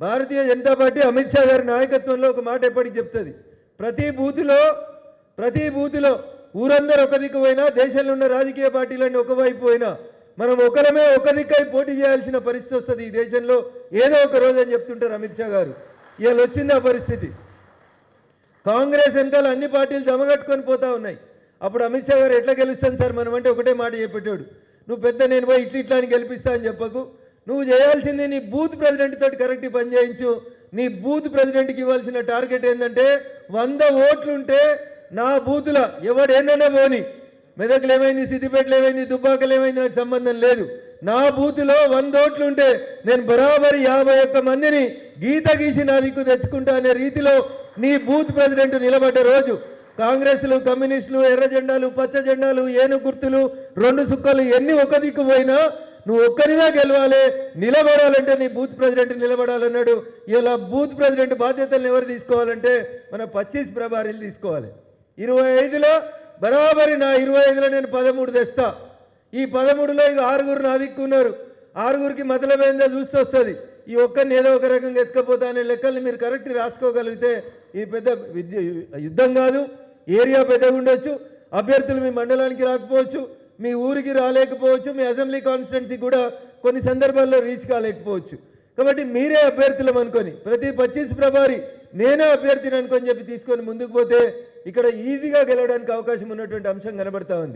భారతీయ Janata party Amit Shah గారి నాయకత్వంలో ఒక మాట ఎప్పటికి చెప్తుంది. ప్రతి బూతులో ప్రతి బూతులో ఊరందరూ ఒక దిక్కు పోయినా దేశంలో ఉన్న రాజకీయ పార్టీలన్నీ ఒకవైపు పోయినా మనం ఒకరమే ఒక దిక్కై పోటీ చేయాల్సిన పరిస్థితి వస్తుంది ఈ దేశంలో. ఏదో ఒక రోజు అని చెప్తుంటారు అమిత్ షా గారు. ఇవాళ వచ్చింది ఆ పరిస్థితి? కాంగ్రెస్ వెనకాల అన్ని పార్టీలు జమగట్టుకొని పోతా ఉన్నాయి. అప్పుడు అమిత్ షా గారు ఎట్లా గెలుస్తాను సార్? మనం అంటే ఒకటే మాట చెప్పేటోడు. నువ్వు పెద్ద నేను పోయి ఇట్లా ఇట్లా అని గెలిపిస్తా అని చెప్పకు. నువ్వు చేయాల్సింది నీ బూత్ ప్రెసిడెంట్ తోటి కరెక్ట్ పని చేయించు. నీ బూత్ ప్రెసిడెంట్కి ఇవ్వాల్సిన టార్గెట్ ఏంటంటే వంద ఓట్లుంటే నా బూతుల ఎవడు ఏంటనే పోని. మెదకులు ఏమైంది సిద్దిపేటలు ఏమైంది దుబ్బాకలు ఏమైంది నాకు సంబంధం లేదు. నా బూతులో వంద ఓట్లుంటే నేను బరాబరి యాభై ఒక్క మందిని గీత గీసి నా దిక్కు తెచ్చుకుంటా అనే రీతిలో నీ బూత్ ప్రెసిడెంట్ నిలబడ్డ రోజు కాంగ్రెస్లు కమ్యూనిస్టులు ఎర్ర జెండాలు పచ్చ జెండాలు ఏను గుర్తులు రెండు సుక్కలు ఎన్ని ఒక దిక్కు పోయినా నువ్వు ఒక్కరినా గెలవాలి నిలబడాలంటే నీ బూత్ ప్రెసిడెంట్ నిలబడాలన్నాడు. ఇలా బూత్ ప్రెసిడెంట్ బాధ్యతలను ఎవరు తీసుకోవాలంటే మన పచ్చీస్ ప్రభారీలు తీసుకోవాలి. ఇరవై ఐదులో బరాబరి నా ఇరవై ఐదులో నేను పదమూడు తెస్తా. ఈ పదమూడులో ఇక ఆరుగురు నా దిక్కున్నారు ఆరుగురికి మతలమైందో చూస్తే వస్తుంది. ఈ ఒక్కరిని ఏదో ఒక రకంగా ఎత్తుకపోతా అనే లెక్కల్ని మీరు కరెక్ట్ రాసుకోగలిగితే ఇది పెద్ద విద్య యుద్ధం కాదు ఏరియా పెద్దగా ఉండొచ్చు అభ్యర్థులు మీ మండలానికి రాకపోవచ్చు మీ ఊరికి రాలేకపోవచ్చు మీ అసెంబ్లీ కాన్స్టిట్యున్సీ కూడా కొన్ని సందర్భాల్లో రీచ్ కాలేకపోవచ్చు. కాబట్టి మీరే అభ్యర్థులం అనుకొని ప్రతి పచ్చీస్ ప్రభారి నేనే అభ్యర్థిని అనుకొని చెప్పి తీసుకొని ముందుకు పోతే ఇక్కడ ఈజీగా గెలవడానికి అవకాశం ఉన్నటువంటి అంశం కనబడతా ఉంది.